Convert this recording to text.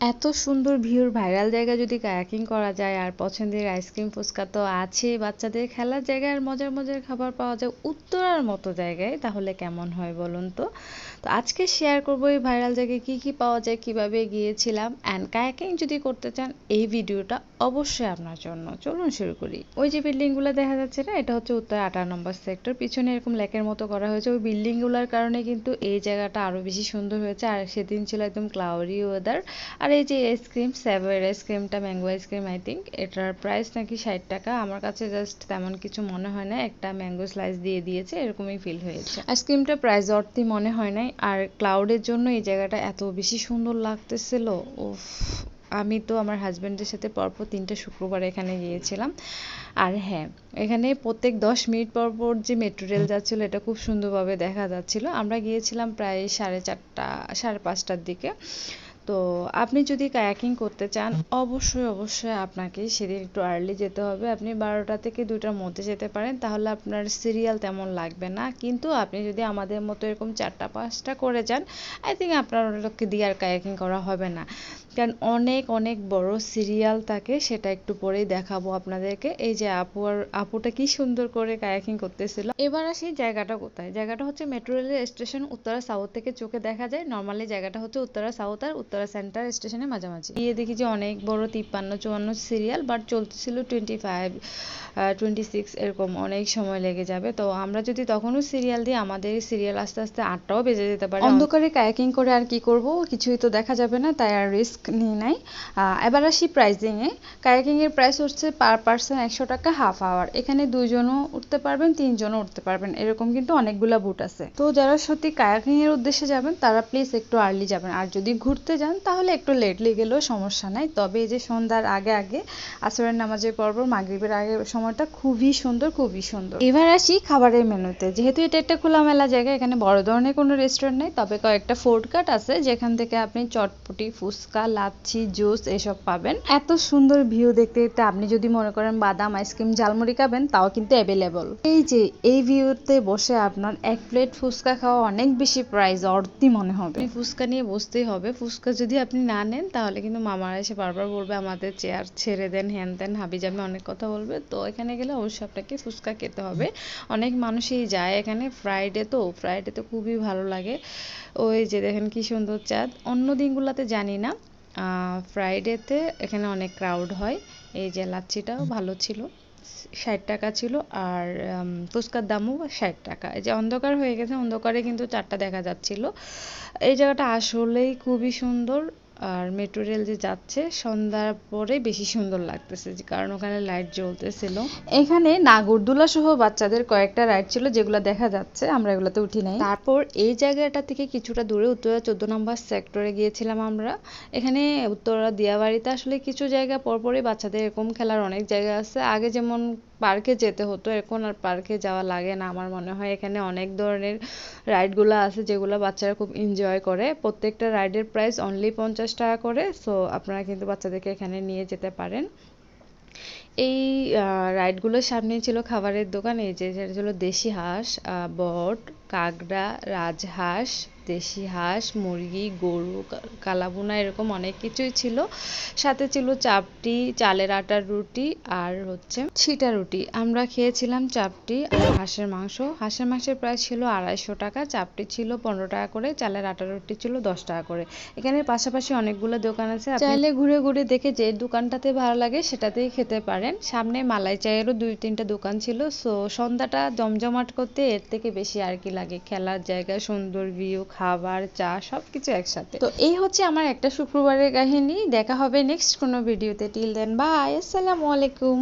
এত সুন্দর ভিউর ভাইরাল জায়গায় যদি কায়াকিং করা যায়, আর পছন্দের আইসক্রিম ফুচকা তো আছে, বাচ্চাদের খেলার জায়গায় আর মজার মজার খাবার পাওয়া যায় উত্তরার মতো জায়গায়, তাহলে কেমন হয় বলুন তো? তো আজকে শেয়ার করব এই ভাইরাল জায়গায় কি কি পাওয়া যায়, কীভাবে গিয়েছিলাম অ্যান্ড কায়াকিং যদি করতে চান, এই ভিডিওটা অবশ্যই আপনার জন্য। চলুন শুরু করি। ওই যে বিল্ডিংগুলো দেখা যাচ্ছে না, এটা হচ্ছে উত্তর আঠারো নম্বর সেক্টর পিছনে এরকম লেকের মতো করা হয়েছে। ওই বিল্ডিংগুলোর কারণে কিন্তু এই জায়গাটা আরও বেশি সুন্দর হয়েছে, আর সেদিন ছিল একদম ক্লাউডি ওয়েদার আর এই যে আইসক্রিম স্যাভয়ের আইসক্রিমটা mango ice cream I think এটার প্রাইস নাকি ষাট টাকা। আমার কাছে জাস্ট তেমন কিছু মনে হয় না। একটা ম্যাঙ্গো স্লাইস দিয়ে দিয়েছে, এরকমই ফিল হয়েছে। আইসক্রিমটা প্রাইস অর্থই মনে হয় নাই। আর ক্লাউডের জন্য এই জায়গাটা এত বেশি সুন্দর লাগতেছিল। উফ, আমি তো আমার হাজব্যান্ডের সাথে পরপর তিনটে শুক্রবার এখানে গিয়েছিলাম। আর হ্যাঁ এখানে প্রত্যেক দশ মিনিট পর পর যে মেট্রো রেল যাচ্ছিল, এটা খুব সুন্দরভাবে দেখা যাচ্ছিল। আমরা গিয়েছিলাম প্রায় সাড়ে চারটা, সাড়ে পাঁচটার দিকে। তো আপনি যদি কায়াকিং করতে চান, অবশ্যই অবশ্যই আপনাকে সেদিন একটু আর্লি যেতে হবে। আপনি বারোটা থেকে দুইটার মধ্যে যেতে পারেন, তাহলে আপনার সিরিয়াল তেমন লাগবে না। কিন্তু আপনি যদি আমাদের মতো এরকম চারটা, পাঁচটা করে যান আই থিঙ্ক আপনার দিয়ে আর কায়াকিং করা হবে না। কারণ অনেক অনেক বড় সিরিয়াল থাকে সেটা একটু পরেই দেখাবো আপনাদেরকে। এই যে আপু আর আপুটা কি সুন্দর করে কায়াকিং করতেছিল। এবার আসি জায়গাটা কোথায়? জায়গাটা হচ্ছে মেট্রো রেলের স্টেশন উত্তরা সাউথ থেকে চোখে দেখা যায়। নর্মালি জায়গাটা হচ্ছে উত্তরা সাউথ আর উত্তরা সেন্টার স্টেশনের মাঝামাঝি। গিয়ে দেখি যে অনেক বড় তিপ্পান্ন চুয়ান্ন সিরিয়াল বাট চলতেছিল টোয়েন্টি ফাইভ টোয়েন্টি সিক্স এরকম অনেক সময় লেগে যাবে। তো আমরা যদি তখনও সিরিয়াল দিই আমাদের সিরিয়াল আস্তে আস্তে আটটাও বেজে যেতে পারে। অন্ধকারে কায়াকিং করে আর কি করব? কিছুই তো দেখা যাবে না তাই আর রিস্ক নিই নাই এবার আসি প্রাইজিংয়ে কায়াকিংয়ের প্রাইস হচ্ছে পার পার্সন একশো টাকা হাফ আওয়ার এখানে দুইজনও উঠতে পারবেন, তিনজনও উঠতে পারবেন। এরকম কিন্তু অনেকগুলা বুট আছে। তো যারা সত্যি কায়াকিংয়ের উদ্দেশ্যে যাবেন, তারা প্লিজ একটু আর্লি যাবেন। আর যদি ঘুরতে যান, তাহলে একটু লেটলি গেলেও সমস্যা নাই। তবে এই যে সন্ধ্যার আগে আগে, আসরের নামাজের পর্ব, মাগরিবের আগে সময়টা খুবই সুন্দর খুবই সুন্দর। এবার আসি খাবারের মেনুতে। যেহেতু এটা একটা খোলামেলা জায়গা, এখানে বড় ধরনের কোনো রেস্টুরেন্ট নেই, তবে কয়েকটা ফুড কার্ট আছে, যেখান থেকে আপনি চটপটি, ফুচকা লাচ্ছি, জুস এসব পাবেন। এত সুন্দর ভিউ দেখতে দেখতে আপনি যদি মনে করেন বাদাম, আইসক্রিম, ঝালমুড়ি খাবেন, তাও কিন্তু অ্যাভেলেবল এই যে, এই ভিউতে বসে আপনার এক প্লেট ফুচকা খাওয়া অনেক বেশি প্রাইস অর্থি মনে হবে। ফুচকা নিয়ে বসতেই হবে। ফুচকা যদি আপনি না নেন, তাহলে কিন্তু মামারা এসে বারবার বলবে, আমাদের চেয়ার ছেড়ে দেন, হ্যান তেন হাবি জাবি অনেক কথা বলবে। তো এখানে গেলে অবশ্যই আপনাকে ফুচকা খেতে হবে। অনেক মানুষই যায় এখানে ফ্রাইডে তো ফ্রাইডে তো খুবই ভালো লাগে। ওই যে দেখেন কি সুন্দর চাঁদ। অন্য দিনগুলোতে জানি না। ফ্রাইডেতে এখানে অনেক ক্রাউড হয়। এই যে লাচ্ছিটাও ভালো ছিল। ষাট টাকা ছিল আর ফুচকার দামও ষাট টাকা। এই যে অন্ধকার হয়ে গেছে অন্ধকারে কিন্তু চারটা দেখা যাচ্ছিল। এই জায়গাটা আসলেই খুবই সুন্দর। আর মেট্রো রেল যে যাচ্ছে সন্ধ্যার পরে বেশি সুন্দর লাগতেছে কারণ ওখানে লাইট জ্বলতেছিল। এখানে নাগরদোলা সহ বাচ্চাদের কয়েকটা রাইড ছিল যেগুলো দেখা যাচ্ছে আমরা এগুলোতে উঠি নাই। তারপর এই জায়গাটা থেকে কিছুটা দূরে উত্তরা চোদ্দ নম্বর সেক্টরে গিয়েছিলাম আমরা। এখানে উত্তরা দিয়াবাড়িতে আসলে কিছু জায়গা পরপরই বাচ্চাদের এরকম খেলার অনেক জায়গা আছে। আগে যেমন পার্কে যেতে হতো এখন আর পার্কে যাওয়া লাগে না আমার মনে হয়। এখানে অনেক ধরনের রাইডগুলো আছে যেগুলো বাচ্চারা খুব এনজয় করে। প্রত্যেকটা রাইডের প্রাইস অনলি পঞ্চাশ টাকা করে সো আপনারা কিন্তু বাচ্চাদেরকে এখানে নিয়ে যেতে পারেন। এই রাইডগুলোর সামনে ছিল খাবারের দোকান, এই যে ছিল দেশি হাঁস বট কাঁকড়া, রাজহাঁস দেশি হাঁস মুরগি, গরু কালাবুনা এরকম অনেক কিছুই ছিল। সাথে ছিল চাপটি, চালের আটার রুটি আর হচ্ছে ছিটা রুটি। আমরা খেয়েছিলাম চাপটি আর হাঁসের মাংস। হাঁসের মাংসের প্রাইস ছিল আড়াইশো টাকা, চাপটি ছিল পনেরো টাকা করে, চালের আটার রুটি ছিল দশ টাকা করে। এখানে পাশাপাশি অনেকগুলো দোকান আছে চাইলে ঘুরে ঘুরে দেখে যে দোকানটাতে ভালো লাগে সেটাতেই খেতে পারেন। সামনে মালাই চায়েরও দুই তিনটা দোকান ছিল। সো সন্ধ্যাটা জমজমাট করতে এর থেকে বেশি আর কি লাগে, খেলার জায়গা সুন্দর ভিউ খাবার, চা সব কিছু একসাথে। তো এই হচ্ছে আমার একটা শুক্রবারের কাহিনী। দেখা হবে নেক্সট কোনো ভিডিওতে টিল দেন বাই আসসালামু আলাইকুম।